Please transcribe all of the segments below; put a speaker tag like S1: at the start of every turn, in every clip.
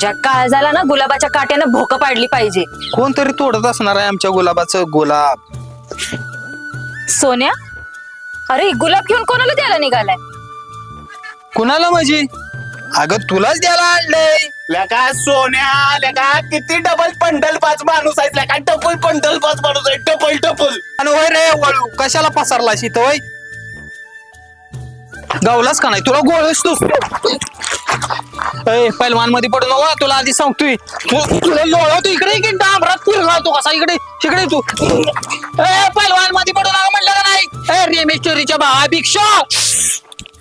S1: तुझ्या काळजाला ना गुलाबाच्या काट्यानं भोक पाडली पाहिजे.
S2: कोणतरी तोडत असणार आहे आमच्या गुलाबाचं गुलाब.
S1: सोन्या? अरे गुलाब घेऊन कोणाला द्यायला निघालाय?
S2: कुणाला म्हणजे अगं तुलाच द्यायला आणलंय
S3: लका सोन्या लका किती डबल पंडल पाच माणूस आहेत लका डबल पंडल पाच माणूस आहे डबल डबल
S2: आणि होय रे वळू कशाला पसारला इथं होय? गावलाच का नाही? तुला गोळस तू. ए पैलवानमध्ये पडू नको तुला आधी सांगतोय. तू- तुला लोळवतो इकडे की डांबरात फिरला तू कसा इकडे इकडे तू. ए पैलवानमध्ये पडू नका म्हणलं का नाही? ए रेमेश्वरीच्या भावा भिक्षा.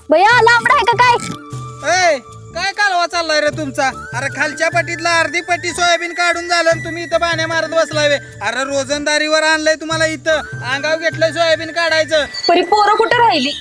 S1: भैया लांबडा आहे का काय?
S4: ए काय कालवा चाललाय रे तुमचा? अरे खालच्या पट्टीतला अर्धी पट्टी सोयाबीन काढून झालं आणि तुम्ही इथं पाण्या मारत बसलाय बे. अरे रोजंदारीवर आणलंय तुम्हाला इथं. अंगाव घेतलंय सोयाबीन काढायचं.
S1: परी पोरं कुठे राहिली?